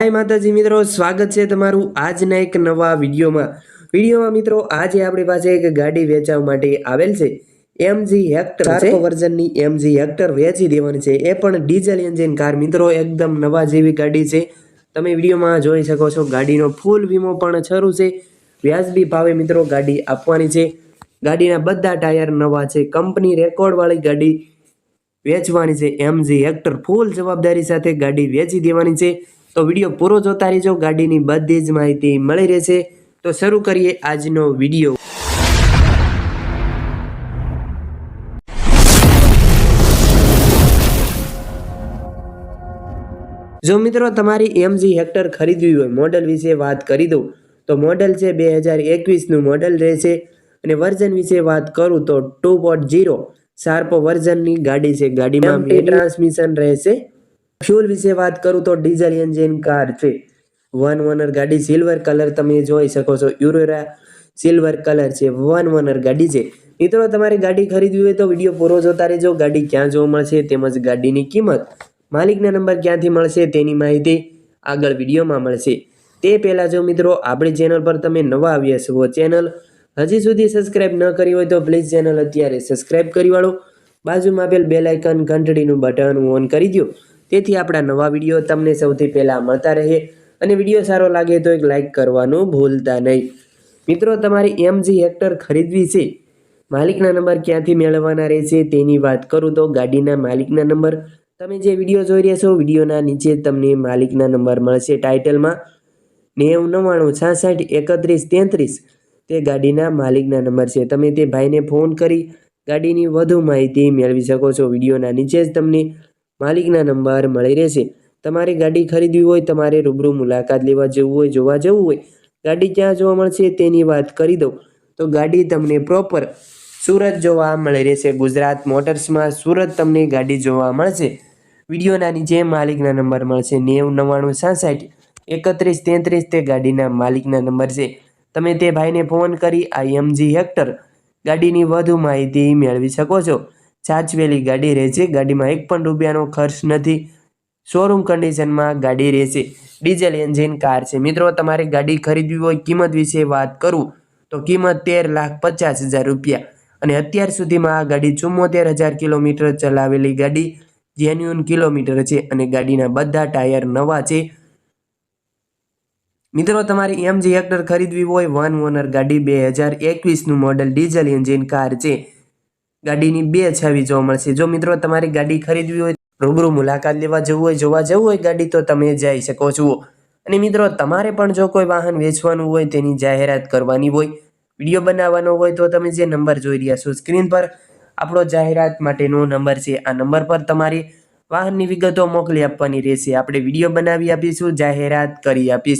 હાય માતાજી મિત્રો, સ્વાગત છે તમારું આજના એક નવા વિડીયોમાં. વિડીયોમાં મિત્રો, આજે આપણી પાસે એક ગાડી વેચવા માટે આવેલ છે. એમજી હેક્ટર વર્ઝનની એમજી હેક્ટર વેચી દેવાની છે. એ પણ ડીઝલ એન્જિન કાર મિત્રો, એકદમ નવા જેવી ગાડી છે. તમે વિડીયોમાં જોઈ શકો છો, ગાડીનો ફૂલ વીમો પણ શરૂ છે. વ્યાજબી ભાવે મિત્રો, ગાડી આપવાની છે. ગાડીના બધા ટાયર નવા છે. કંપની રેકોર્ડવાળી ગાડી વેચવાની છે. એમજી હેક્ટર ફૂલ જવાબદારી સાથે ગાડી વેચી દેવાની છે. તો વીડિયો પૂરો જોતા રહેજો. ગાડીની બધી જ માહિતી મળી રહેશે. તો શરૂ કરીએ આજનો વીડિયો. જો મિત્રો તમારી એમજી હેક્ટર ખરીદવી હોય મોડલ વિશે વાત કરી દઉં તો મોડલ છે બે હજાર એકવીસનું મોડલ રહેશે. અને વર્ઝન વિશે વાત કરું તો ટુ પોઈન્ટ જીરો શાર્પ વર્ઝનની ગાડી છે. ગાડીમાં ટ્રાન્સમિશન રહેશે. ફ્યુલ વિશે વાત કરું તો ડીઝલ એન્જિન કાર છે. વન ઓનર ગાડી સિલ્વર કલર તમે જોઈ શકો છો. યુરોરા સિલ્વર કલર છે. વન ઓનર ગાડી છે. મિત્રો, તમારે ગાડી ખરીદવી હોય તો વીડિયો પૂરો જોતા રહેજો. ગાડી ક્યાં જોવા મળશે તેમજ ગાડીની કિંમત માલિકના નંબર ક્યાંથી મળશે તેની માહિતી આગળ વિડીયોમાં મળશે. તે પહેલાં જો મિત્રો, આપણી ચેનલ પર તમે નવા આવ્યા છો ચેનલ હજી સુધી સબસ્ક્રાઇબ ન કરી હોય તો પ્લીઝ ચેનલ અત્યારે સબસ્ક્રાઇબ કરી વાળો. બાજુમાં આપેલ બેલ ઘંટડીનું બટન ઓન કરી દો તેથી આપણા નવા વીડિયો તમને સૌથી પહેલાં મળતા રહે અને વીડિયો સારો લાગે તો એક લાઇક કરવાનું ભૂલતા નહીં. મિત્રો, તમારી એમજી હેક્ટર ખરીદવી છે, માલિકના નંબર ક્યાંથી મેળવવાના રહેશે તેની વાત કરું તો ગાડીના માલિકના નંબર. તમે જે વીડિયો જોઈ રહ્યા છો, વિડીયોના નીચે તમને માલિકના નંબર મળશે ટાઇટલમાં. નેવું, નવ્વાણું, છાસઠ, એકત્રીસ, તેત્રીસ તે ગાડીના માલિકના નંબર છે. તમે તે ભાઈને ફોન કરી ગાડીની વધુ માહિતી મેળવી શકો છો. વિડીયોના નીચે જ તમને માલિકના નંબર મળી રહેશે. તમારે ગાડી ખરીદવી હોય, તમારે રૂબરૂ મુલાકાત લેવા જવું હોય, જોવા જવું હોય, ગાડી ક્યાં જોવા મળશે તેની વાત કરી દઉં. તો ગાડી તમને પ્રોપર સુરત જોવા મળી રહેશે. ગુજરાત મોટર્સમાં સુરત તમને ગાડી જોવા મળશે. વિડીયોના નીચે માલિકના નંબર મળશે. નેવું નવ્વાણું સાસઠ એકત્રીસ તેત્રીસ તે ગાડીના માલિકના નંબર છે. તમે તે ભાઈને ફોન કરી આઈએમજી એમજી હેક્ટર ગાડીની વધુ માહિતી મેળવી શકો છો. સાચવેલી ગાડી રહેશે. ગાડીમાં એક પણ રૂપિયાનો ખર્ચ નથી. શોરૂમ કન્ડિશનમાં ગાડી રહેશે. ડીઝલ એન્જિન કાર છે. મિત્રો, તમારે ગાડી ખરીદવી હોય કિંમત વિશે વાત કરું તો કિંમત તેર લાખ પચાસ હજાર રૂપિયા. અને અત્યાર સુધીમાં આ ગાડી ચુમ્મોતેર હજાર કિલોમીટર ચલાવેલી ગાડી જેન્યુન કિલોમીટર છે અને ગાડીના બધા ટાયર નવા છે. મિત્રો, તમારે એમજી હેક્ટર ખરીદવી હોય, વન ઓનર ગાડી બે હજાર એકવીસનું મોડલ ડીઝલ એન્જિન કાર છે. ગાડીની બે છાવી જોવા મળશે. જો મિત્રો તમારી ગાડી ખરીદવી હોય, રૂબરૂ મુલાકાત લેવા જવું હોય, જોવા જવું હોય ગાડી, તો તમે જઈ શકો છો. અને મિત્રો, તમારે પણ જો કોઈ વાહન વેચવાનું હોય, તેની જાહેરાત કરવાની હોય, વીડિયો બનાવવાનો હોય, તો તમે જે નંબર જોઈ રહ્યા છો, સ્ક્રીન પર આપણો જાહેરાત માટેનો નંબર છે. આ નંબર પર તમારી વાહનની વિગતો મોકલી આપવાની રહેશે. આપણે વીડિયો બનાવી આપીશું, જાહેરાત કરી આપીશું.